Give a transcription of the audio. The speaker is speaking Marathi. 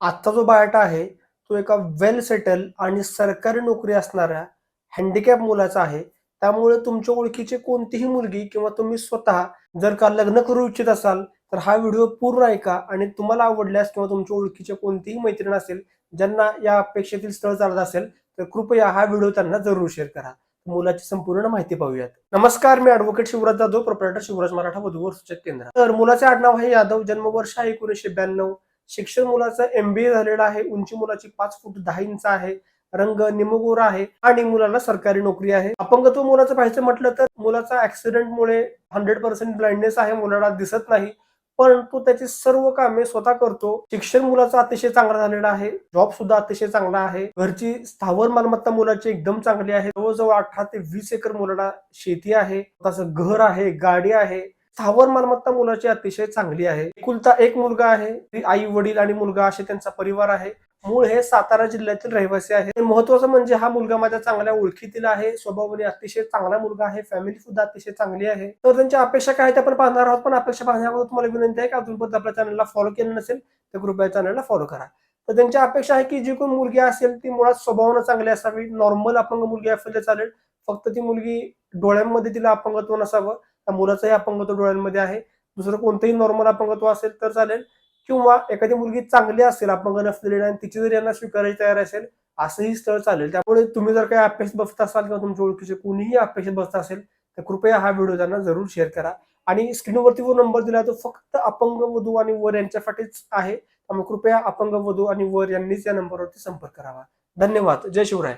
आजचा जो बायोटा आहे तो एका वेल सेटल आणि सरकारी नोकरी असणाऱ्या हँडिकॅप मुलाचा आहे. त्यामुळे तुमच्या ओळखीची कोणतीही मुलगी किंवा तुम्ही स्वतः जर का लग्न करू इच्छित असाल तर हा व्हिडिओ पूर्ण ऐका आणि तुम्हाला आवडल्यास किंवा तुमच्या ओळखीचे कोणतीही मैत्रीण असेल ज्यांना या अपेक्षेतील स्थळ चालत असेल तर कृपया हा व्हिडिओ त्यांना जरूर शेअर करा. मुलाची संपूर्ण माहिती पाहूयात. नमस्कार मी ऍडव्होकेट शिवराज जाधव प्रोप्रायटर शिवराज मराठा वधूवर सूचक केंद्र. तर मुलाचे आडनाव आहे यादव जन्मवर्ष आहे एकोणीसशे ब्याण्णव शिक्षण मुलाचं एमबीए झालेलं आहे. उंची मुलाची पाच फूट दहा इंच आहे. रंग निमगोरा आहे आणि मुलाला सरकारी नोकरी आहे. अपंगत्व मुलाचं पाहायचं म्हटलं तर मुलाचा ऍक्सिडेंटमुळे हंड्रेड पर्सेंट ब्लाइंडनेस आहे मुलाला दिसत नाही. पण तो त्याची सर्व कामे स्वतः करतो. शिक्षण मुलाचं अतिशय चांगलं झालेलं आहे. जॉब सुद्धा अतिशय चांगला आहे. घरची स्थावर मालमत्ता मुलाची एकदम चांगली आहे. जवळजवळ अठरा ते वीस एकर मुलाला शेती आहे. स्वतःचं घर आहे गाडी आहे. स्थावर मालमत्ता मुलाची अतिशय चांगली आहे. एकुलता एक मुलगा आहे. आई वडील आणि मुलगा असे त्यांचा परिवार आहे. मूळ हे सातारा जिल्ह्यातील रहिवासी आहे. महत्वाचं म्हणजे हा मुलगा माझ्या चांगल्या ओळखीतील आहे. स्वभावाने अतिशय चांगला मुलगा आहे. फॅमिली सुद्धा अतिशय चांगली आहे. तर त्यांच्या अपेक्षा काय आहेत आपण पाहणार आहोत. पण अपेक्षा पाहण्यावर तुम्हाला विनंती आहे की अजूनपर्यंत आपल्या चॅनलला फॉलो केलं नसेल तर कृपया चॅनलला फॉलो करा. तर त्यांची अपेक्षा आहे की जी कोण मुलगी असेल ती मुळात स्वभावानं चांगली असावी. नॉर्मल अपंग मुलगी असेल तर चालेल. फक्त ती मुलगी डोळ्यांमध्ये तिला अपंगत्व नसावं. त्या मुलाचंही अपंगत्व डोळ्यांमध्ये आहे. दुसरं कोणतंही नॉर्मल अपंगत्व असेल तर चालेल. किंवा एखादी मुलगी चांगली असेल अपंग नसलेली आणि तिची जर यांना स्वीकारायची तयार असेल असंही स्थळ चालेल. त्यामुळे तुम्ही जर काही अपेक्षित बसत असाल किंवा तुमच्या ओळखीचे कोणीही अपेक्षित बसत असेल तर कृपया हा व्हिडिओ त्यांना जरूर शेअर करा. आणि स्क्रीनवरती जो नंबर दिला तो फक्त अपंग वधू आणि वर यांच्यासाठीच आहे. त्यामुळे कृपया अपंग वधू आणि वर यांनीच या नंबरवरती संपर्क करावा. धन्यवाद. जय शिवराय.